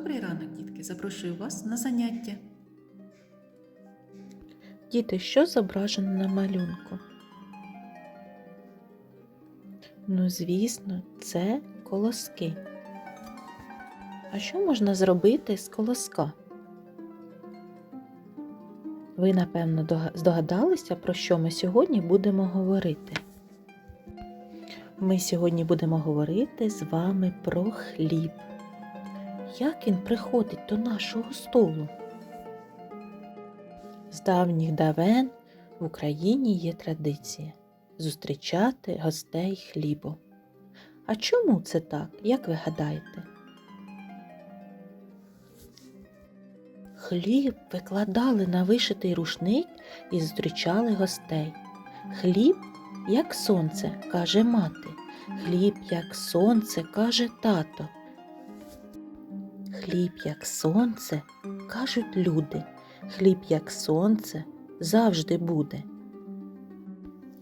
Добрий ранок, дітки! Запрошую вас на заняття. Діти, що зображено на малюнку? Ну, звісно, це колоски. А що можна зробити з колоска? Ви, напевно, здогадалися, про що ми сьогодні будемо говорити. Ми сьогодні будемо говорити з вами про хліб. Як він приходить до нашого столу? З давніх давен в Україні є традиція зустрічати гостей хлібом. А чому це так, як ви гадаєте? Хліб викладали на вишитий рушник і зустрічали гостей. Хліб, як сонце, каже мати. Хліб, як сонце, каже тато. Хліб, як сонце, кажуть люди. Хліб, як сонце, завжди буде.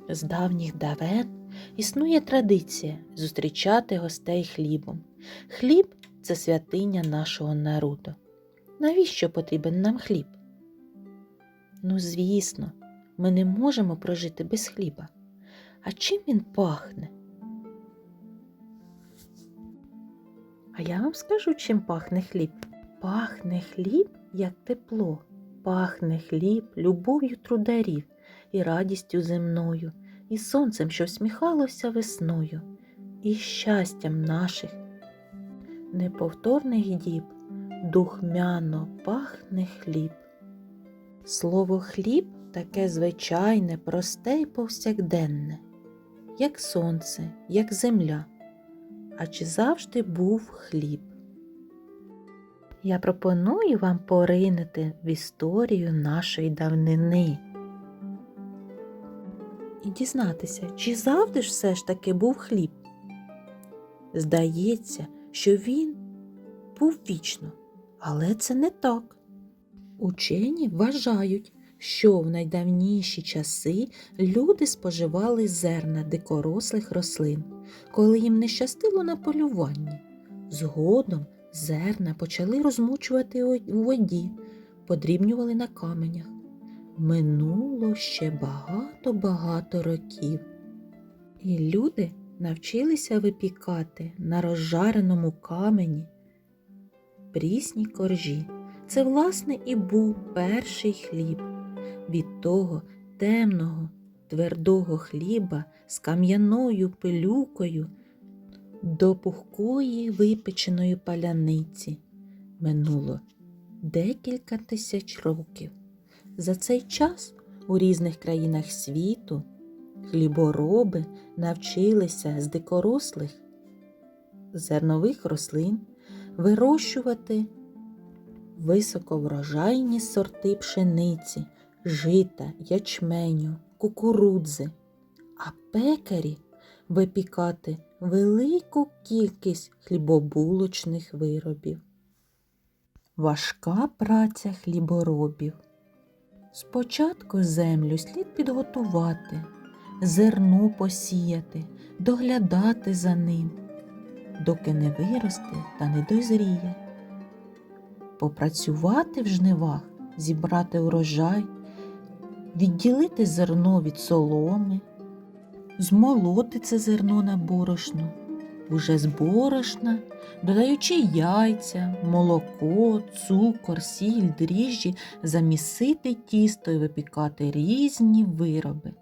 З давніх давен існує традиція зустрічати гостей хлібом. Хліб це святиня нашого народу. Навіщо потрібен нам хліб? Ну, звісно, ми не можемо прожити без хліба. А чим він пахне? А я вам скажу, чим пахне хліб. Пахне хліб, як тепло, пахне хліб любов'ю трударів і радістю земною, і сонцем, що всміхалося весною, і щастям наших неповторних діб духмяно пахне хліб. Слово хліб таке звичайне, просте й повсякденне, як сонце, як земля. А чи завжди був хліб? Я пропоную вам поринути в історію нашої давнини і дізнатися, чи завжди ж все ж таки був хліб. Здається, що він був вічно, але це не так. Учені вважають, що в найдавніші часи люди споживали зерна дикорослих рослин, коли їм не щастило на полюванні. Згодом зерна почали розмучувати у воді, подрібнювали на каменях. Минуло ще багато-багато років. І люди навчилися випікати на розжареному камені прісні коржі. Це, власне, і був перший хліб. Від того темного, твердого хліба з кам'яною пилюкою до пухкої випеченої паляниці минуло декілька тисяч років. За цей час у різних країнах світу хлібороби навчилися з дикорослих зернових рослин вирощувати високоврожайні сорти пшениці, жита, ячменю, кукурудзи, а пекарі випікати велику кількість хлібобулочних виробів. Важка праця хліборобів. Спочатку землю слід підготувати, зерно посіяти, доглядати за ним, доки не виросте та не дозріє. Попрацювати в жнивах, зібрати урожай, відділити зерно від соломи, змолоти це зерно на борошно, уже з борошна, додаючи яйця, молоко, цукор, сіль, дріжджі, замісити тісто і випікати різні вироби.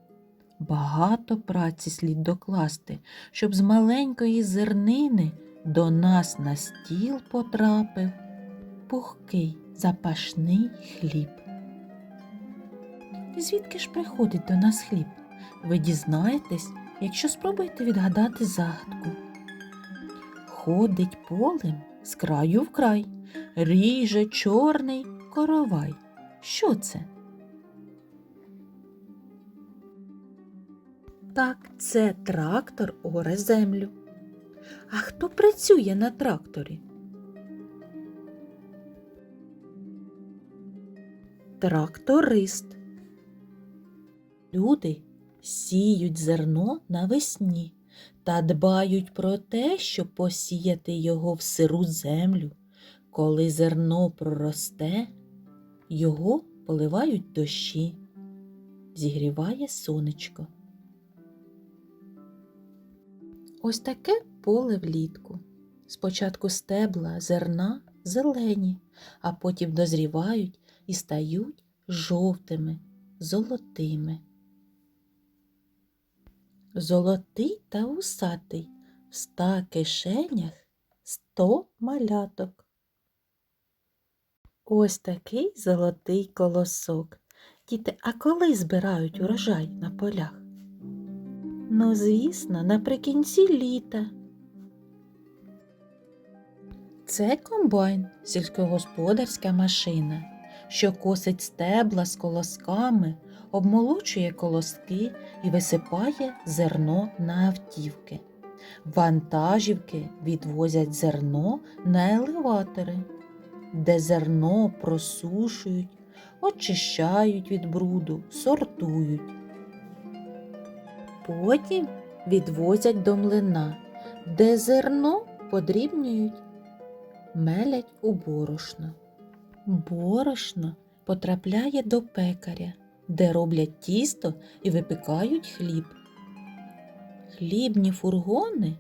Багато праці слід докласти, щоб з маленької зернини до нас на стіл потрапив пухкий запашний хліб. Звідки ж приходить до нас хліб? Ви дізнаєтесь, якщо спробуєте відгадати загадку. Ходить полем з краю в край, ріже чорний коровай. Що це? Так, це трактор оре землю. А хто працює на тракторі? Тракторист. Люди сіють зерно навесні та дбають про те, щоб посіяти його в сиру землю. Коли зерно проросте, його поливають дощі, зігріває сонечко. Ось таке поле влітку. Спочатку стебла зерна зелені, а потім дозрівають і стають жовтими, золотими. Золотий та усатий в ста кишенях сто маляток. Ось такий золотий колосок. Діти, а коли збирають урожай на полях? Ну, звісно, наприкінці літа. Це комбайн, сільськогосподарська машина, що косить стебла з колосками, обмолочує колоски і висипає зерно на автівки. Вантажівки відвозять зерно на елеватори, де зерно просушують, очищають від бруду, сортують. Потім відвозять до млина, де зерно подрібнюють, мелять у борошно. Борошно потрапляє до пекаря, де роблять тісто і випікають хліб. Хлібні фургони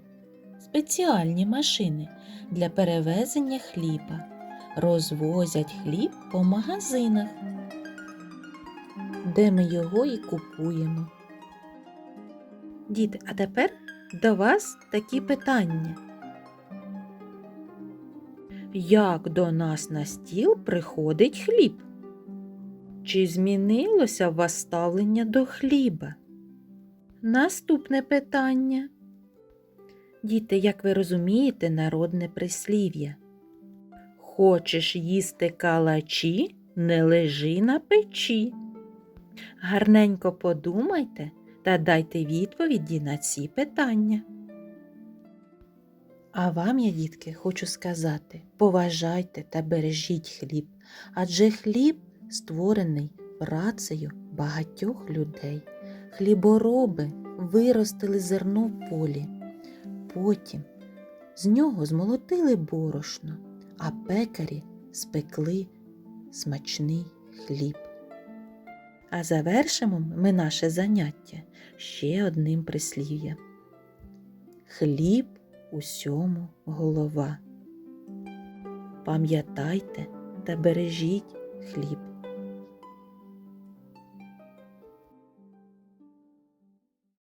спеціальні машини для перевезення хліба. Розвозять хліб по магазинах, де ми його і купуємо. Діти, а тепер до вас такі питання. Як до нас на стіл приходить хліб? Чи змінилося у вас ставлення до хліба? Наступне питання. Діти, як ви розумієте, народне прислів'я. Хочеш їсти калачі, не лежи на печі. Гарненько подумайте та дайте відповіді на ці питання. А вам, я, дітки, хочу сказати, поважайте та бережіть хліб, адже хліб створений працею багатьох людей. Хлібороби виростили зерно в полі, потім з нього змолотили борошно, а пекарі спекли смачний хліб. А завершимо ми наше заняття ще одним прислів'ям. Хліб усьому голова. Пам'ятайте та бережіть хліб.